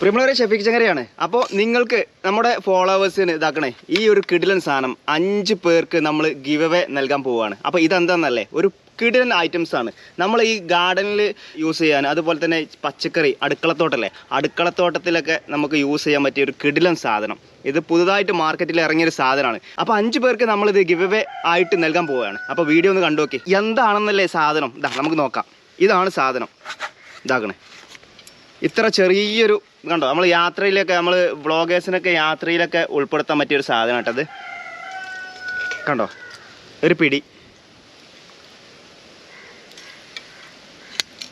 പ്രിമിളറി ഷെഫീഖ് ചങ്ങരയാണ് അപ്പോൾ നിങ്ങൾക്ക് നമ്മുടെ ഫോളോവേഴ്സിന് ഇതാക്കണേ ഈ ഒരു കിടിലൻ സാധനം അഞ്ച് പേർക്ക് നമ്മൾ ഗിവ് അവേ നൽകാൻ പോവുകയാണ് അപ്പോൾ ഇതെന്താണെന്നല്ലേ ഒരു കിടിലൻ ഐറ്റംസ് ആണ്. നമ്മൾ ഈ ഗാർഡനിൽ യൂസ് ചെയ്യാൻ അതുപോലെ തന്നെ പച്ചക്കറി അടുക്കളത്തോട്ടല്ലേ? അടുക്കളത്തോട്ടത്തിലൊക്കെ നമുക്ക് യൂസ് ചെയ്യാൻ പറ്റിയ ഒരു കിടിലൻ സാധനം. ഇത് പുതുതായിട്ട് മാർക്കറ്റിൽ ഇറങ്ങിയൊരു സാധനമാണ്. അപ്പോൾ അഞ്ച് പേർക്ക് നമ്മളിത് ഗിവ് അവേ ആയിട്ട് നൽകാൻ പോവുകയാണ് അപ്പോൾ വീഡിയോ ഒന്ന് കണ്ടു നോക്കി. എന്താണെന്നല്ലേ സാധനം? ഇതാ നമുക്ക് നോക്കാം. ഇതാണ് സാധനം. ഇതാക്കണേ. ഇത്ര ചെറിയൊരു കണ്ടോ നമ്മൾ യാത്രയിലൊക്കെ നമ്മൾ വ്ളോഗേഴ്സിനൊക്കെ യാത്രയിലൊക്കെ ഉൾപ്പെടുത്താൻ പറ്റിയൊരു സാധനം കേട്ടത് കണ്ടോ ഒരു പിടി.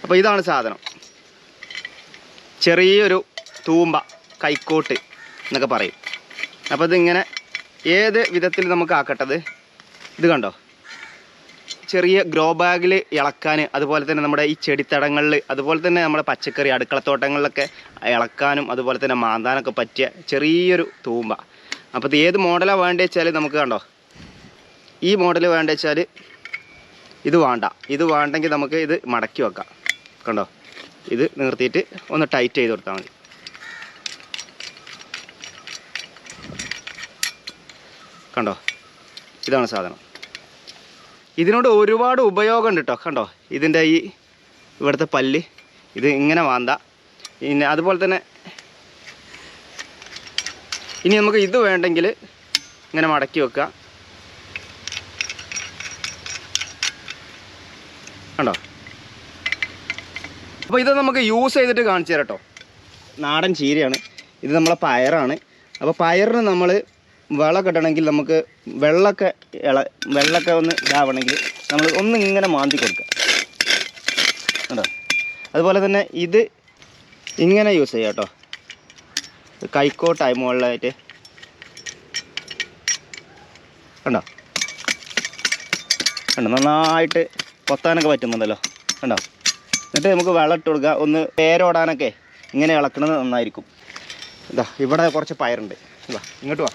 അപ്പോൾ ഇതാണ് സാധനം. ചെറിയൊരു തൂമ്പ കൈക്കോട്ട് എന്നൊക്കെ പറയും. അപ്പോൾ ഇതിങ്ങനെ ഏത് വിധത്തിൽ നമുക്ക് ആക്കട്ടത് ഇത് കണ്ടോ? ചെറിയ ഗ്രോ ബാഗിൽ ഇളക്കാൻ അതുപോലെ തന്നെ നമ്മുടെ ഈ ചെടിത്തടങ്ങളിൽ അതുപോലെ തന്നെ നമ്മുടെ പച്ചക്കറി അടുക്കളത്തോട്ടങ്ങളിലൊക്കെ ഇളക്കാനും അതുപോലെ തന്നെ മാന്താനൊക്കെ പറ്റിയ ചെറിയൊരു തൂമ്പ. അപ്പോൾ ഇത് ഏത് മോഡലാണ് വേണ്ടത് വെച്ചാൽ നമുക്ക് കണ്ടോ? ഈ മോഡൽ വേണ്ട വെച്ചാൽ ഇത് വേണ്ട. ഇത് വേണ്ടെങ്കിൽ നമുക്ക് ഇത് മടക്കി വെക്കാം. കണ്ടോ? ഇത് നിർത്തിയിട്ട് ഒന്ന് ടൈറ്റ് ചെയ്ത് കൊടുത്താൽ മതി. കണ്ടോ? ഇതാണ് സാധനം. ഇതിനോട് ഒരുപാട് ഉപയോഗം ഉണ്ട് കേട്ടോ കണ്ടോ? ഇതിന്റെ ഈ ഇവിടുത്തെ പല്ല് ഇത് ഇങ്ങനെ വാന്ത പിന്നെ അതുപോലെ തന്നെ ഇനി നമുക്ക് ഇത് വേണ്ടെങ്കിൽ ഇങ്ങനെ മടക്കി വെക്കുക കണ്ടോ? അപ്പോൾ ഇത് നമുക്ക് യൂസ് ചെയ്തിട്ട് കാണിച്ചു തരാം കേട്ടോ നാടൻ ചീരയാണ്. ഇത് നമ്മളെ പയറാണ്. അപ്പോൾ പയറിന് നമ്മൾ വളം കിട്ടണമെങ്കിൽ നമുക്ക് വെള്ളമൊക്കെ ഇള വെള്ളമൊക്കെ ഒന്ന് ഇതാവണമെങ്കിൽ നമ്മൾ ഒന്ന് ഇങ്ങനെ മാന്തി കൊടുക്കുക. കേട്ടോ അതുപോലെ തന്നെ ഇത് ഇങ്ങനെ യൂസ് ചെയ്യാം കേട്ടോ. കൈക്കോട്ടായി മുകളിലായിട്ട് കണ്ടോ? കണ്ടോ? നന്നായിട്ട് കൊത്താനൊക്കെ പറ്റുന്നുണ്ടല്ലോ. കണ്ടോ? എന്നിട്ട് നമുക്ക് വെള്ളം ഇട്ട് കൊടുക്കുക. ഒന്ന് പേരോടാനൊക്കെ ഇങ്ങനെ ഇളക്കണത് നന്നായിരിക്കും. ഇതാ ഇവിടെ കുറച്ച് പയറുണ്ട്. ഇതാ ഇങ്ങോട്ട് വാ.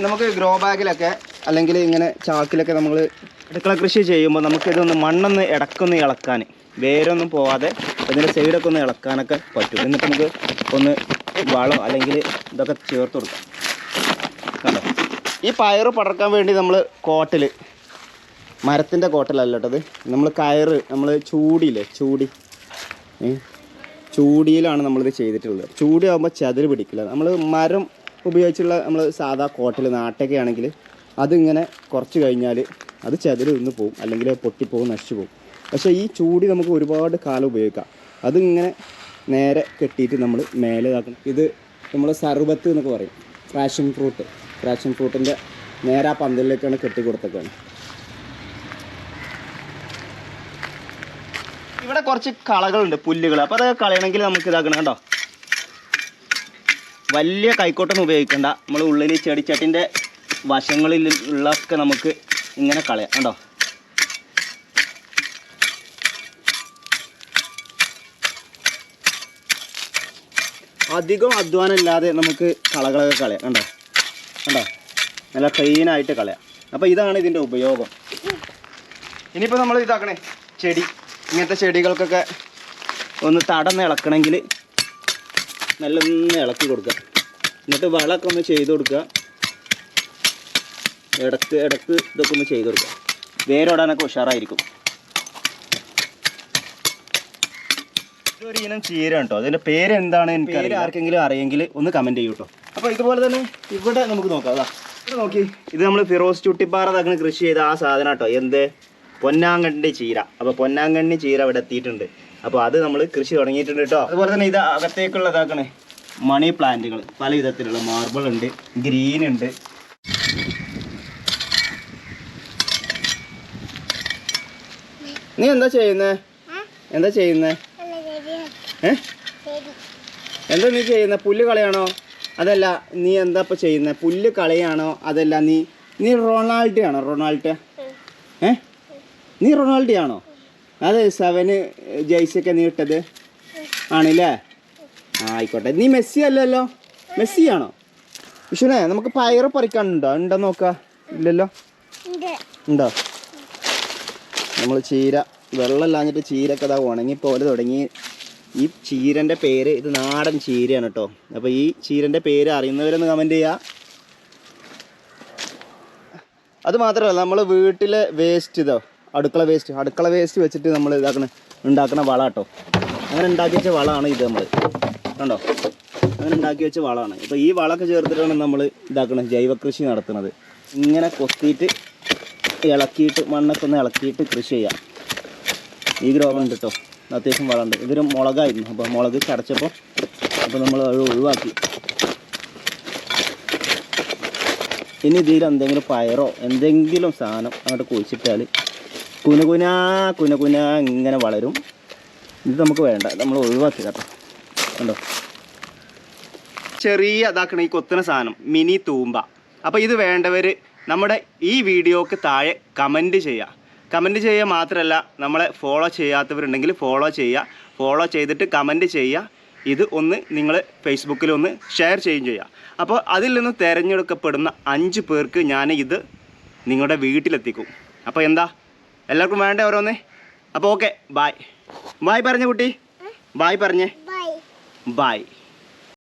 നമുക്ക് ഗ്രോ ബാഗിലൊക്കെ അല്ലെങ്കിൽ ഇങ്ങനെ ചാക്കിലൊക്കെ നമ്മൾ അടുക്കള കൃഷി ചെയ്യുമ്പോൾ നമുക്കിതൊന്ന് മണ്ണൊന്ന് ഇടക്കൊന്ന് ഇളക്കാൻ. വേരൊന്നും പോവാതെ ഇതിന്റെ സൈഡൊക്കെ ഒന്ന് ഇളക്കാനൊക്കെ പറ്റും. എന്നിട്ട് നമുക്ക് ഒന്ന് വളം അല്ലെങ്കിൽ ഇതൊക്കെ ചേർത്ത് കൊടുക്കാം. കണ്ടോ? ഈ പയറ് പടർക്കാൻ വേണ്ടി നമ്മൾ കോട്ടിൽ മരത്തിന്റെ കോട്ടലല്ല കേട്ടത് നമ്മൾ കയറ് നമ്മൾ ചൂടിയില്ലേ ചൂടി? ചൂടിയിലാണ് നമ്മളിത് ചെയ്തിട്ടുള്ളത്. ചൂടിയാകുമ്പോൾ ചതിര് പിടിക്കില്ല. നമ്മൾ മരം ഉപയോഗിച്ചുള്ള നമ്മൾ സാധാ കോട്ടിൽ നാട്ടൊക്കെ ആണെങ്കിൽ അതിങ്ങനെ കുറച്ച് കഴിഞ്ഞാൽ അത് ചതിര് നിന്ന് പോകും അല്ലെങ്കിൽ പൊട്ടിപ്പോകും നശിച്ചു പോകും പക്ഷേ ഈ ചൂടി നമുക്ക് ഒരുപാട് കാലം ഉപയോഗിക്കാം. അതിങ്ങനെ നേരെ കെട്ടിയിട്ട് നമ്മൾ മേലെ ഇതാക്കണം. ഇത് നമ്മൾ സർബത്ത് എന്നൊക്കെ പറയും. പാഷൻ ഫ്രൂട്ട് പാഷൻ ഫ്രൂട്ടിന്റെ നേരെ ആ പന്തലിലേക്കാണ് കെട്ടി കൊടുത്തേക്കാണ് ഇവിടെ കുറച്ച് കളകളുണ്ട് പുല്ലുകൾ അപ്പോൾ അതൊക്കെ കളയണമെങ്കിൽ നമുക്ക് ഇതാക്കണം കണ്ടോ? വലിയ കൈക്കോട്ടൊന്നും ഉപയോഗിക്കണ്ട. നമ്മൾ ഉള്ളിൽ ചെടിച്ചട്ടിന്റെ വശങ്ങളിൽ ഉള്ളതൊക്കെ നമുക്ക് ഇങ്ങനെ കളയാം. കണ്ടോ? അധികം അധ്വാനം ഇല്ലാതെ നമുക്ക് കളകളൊക്കെ കളയാം. കണ്ടോ? കണ്ടോ? നല്ല ക്ലീനായിട്ട് കളയാം. അപ്പോൾ ഇതാണ് ഇതിന്റെ ഉപയോഗം. ഇനിയിപ്പോൾ നമ്മൾ ഇതാക്കണേ. ചെടി. ഇങ്ങനത്തെ ചെടികൾക്കൊക്കെ ഒന്ന് തടന്ന് ഇളക്കണമെങ്കിൽ നല്ല ഇളക്കി കൊടുക്കുക. എന്നിട്ട് വളമൊക്കെ ഒന്ന് ചെയ്ത് കൊടുക്കുക. ഇടയ്ക്ക് ഇടയ്ക്ക് ഇതൊക്കെ ഒന്ന് ചെയ്ത് കൊടുക്കുക. വേരോടാനൊക്കെ ഉഷാറായിരിക്കും. ഒരു ഇനം ചീര കേട്ടോ അതിന്റെ പേര് എന്താണ് എനിക്ക് പേര് ആർക്കെങ്കിലും അറിയെങ്കിൽ ഒന്ന് കമന്റ് ചെയ്യൂ കേട്ടോ അപ്പോൾ ഇതുപോലെ തന്നെ ഇവിടെ നമുക്ക് നോക്കാം അതാ ഇവിടെ നോക്കി. ഇത് നമ്മൾ ഫിറോസ് ചുട്ടിപ്പാറ തകണ് കൃഷി ചെയ്ത ആ സാധനം കേട്ടോ എന്ത്? പൊന്നാങ്കണ്ണി ചീര. അപ്പോൾ പൊന്നാങ്കണ്ണി ചീര ഇവിടെ എത്തിയിട്ടുണ്ട്. അപ്പോൾ അത് നമ്മൾ കൃഷി തുടങ്ങിയിട്ടുണ്ട് കേട്ടോ. അതുപോലെ തന്നെ ഇത് അകത്തേക്കുള്ള ഇതാക്കണേ മണി പ്ലാന്റുകൾ. പല വിധത്തിലുള്ള മാർബിൾ ഉണ്ട് ഗ്രീൻ ഉണ്ട്. നീ എന്താ ചെയ്യുന്നേ? എന്താ ചെയ്യുന്നേ? എന്താ നീ ചെയ്യുന്ന? പുല്ല് കളയാണോ? അതല്ല നീ എന്താ ഇപ്പൊ ചെയ്യുന്നേ? പുല്ല് കളയാണോ? അതല്ല നീ നീ റൊണാൾഡോ ആണോ റൊണാൾഡോ? ഏ? നീ റൊണാൾഡോ ആണോ അത് സെവന് ജയ്സൊക്കെ നീ ഇട്ടത്? ആണല്ലേ? ആ ആയിക്കോട്ടെ. നീ മെസ്സി അല്ലല്ലോ? മെസ്സി ആണോ? വിഷുനെ നമുക്ക് പയറ് പറിക്കാനുണ്ടോ? ഉണ്ടോ നോക്ക? ഇല്ലല്ലോ? ഉണ്ടോ. നമ്മൾ ചീര വെള്ളമില്ലാഞ്ഞിട്ട് ചീരൊക്കെ അതാ ഉണങ്ങി പോലെ തുടങ്ങി. ഈ ചീരന്റെ പേര് ഇത് നാടൻ ചീരയാണ് കേട്ടോ. അപ്പോൾ ഈ ചീരന്റെ പേര് അറിയുന്നവരൊന്ന് കമന്റ് ചെയ്യുക അത് മാത്രമല്ല നമ്മൾ വീട്ടിലെ വേസ്റ്റ് ഇതോ? അടുക്കള വേസ്റ്റ് അടുക്കള വേസ്റ്റ് വെച്ചിട്ട് നമ്മൾ ഇതാക്കണ ഉണ്ടാക്കുന്ന വള കേട്ടോ അങ്ങനെ ഉണ്ടാക്കി വെച്ച വളമാണ് ഇത് നമ്മൾ കണ്ടോ? അങ്ങനെ ഉണ്ടാക്കി വെച്ച വളമാണ് ഇപ്പോൾ ഈ വളമൊക്കെ ചേർത്തിട്ടാണ് നമ്മൾ ഇതാക്കുന്നത് ജൈവകൃഷി നടത്തുന്നത്. ഇങ്ങനെ കൊത്തിയിട്ട് ഇളക്കിയിട്ട് മണ്ണൊക്കെ ഒന്ന് ഇളക്കിയിട്ട് കൃഷി ചെയ്യാം. ഈ ഗ്രോബ് ഉണ്ട് കേട്ടോ അത്യാവശ്യം വളമുണ്ട്. ഇതൊരു മുളകായിരുന്നു. അപ്പോൾ മുളക് ചടച്ചപ്പോൾ അപ്പോൾ നമ്മൾ അത് ഒഴിവാക്കി. ഇനി ഇതിൽ എന്തെങ്കിലും പയറോ എന്തെങ്കിലും സാധനം അങ്ങോട്ട് കുഴിച്ചിട്ടാൽ കുനുകുനാ കുനുകുനാ ഇങ്ങനെ വളരും. ഇത് നമുക്ക് വേണ്ട നമ്മൾ ഒഴിവാക്കി കേട്ടോ. കണ്ടോ? ചെറിയ ഇതാക്കണ ഈ കൊത്തുന്ന സാധനം മിനി തൂമ്പ. അപ്പോൾ ഇത് വേണ്ടവർ നമ്മുടെ ഈ വീഡിയോക്ക് താഴെ കമന്റ് ചെയ്യുക കമന്റ് ചെയ്യുക മാത്രമല്ല നമ്മളെ ഫോളോ ചെയ്യാത്തവരുണ്ടെങ്കിൽ ഫോളോ ചെയ്യുക ഫോളോ ചെയ്തിട്ട് കമന്റ് ചെയ്യുക ഇത് ഒന്ന് നിങ്ങൾ ഫേസ്ബുക്കിൽ ഒന്ന് ഷെയർ ചെയ്യുകയും ചെയ്യുക അപ്പോൾ അതിൽ നിന്ന് തിരഞ്ഞെടുക്കപ്പെടുന്ന അഞ്ച് പേർക്ക് ഞാൻ ഇത് നിങ്ങളുടെ വീട്ടിലെത്തിക്കും. അപ്പോൾ എന്താ? എല്ലാവർക്കും വേണ്ടേ ഓരോന്ന്? അപ്പോൾ ഓക്കെ ബായ് ബായ് പറഞ്ഞ കുട്ടി. ബായ് പറഞ്ഞേ. ബായ്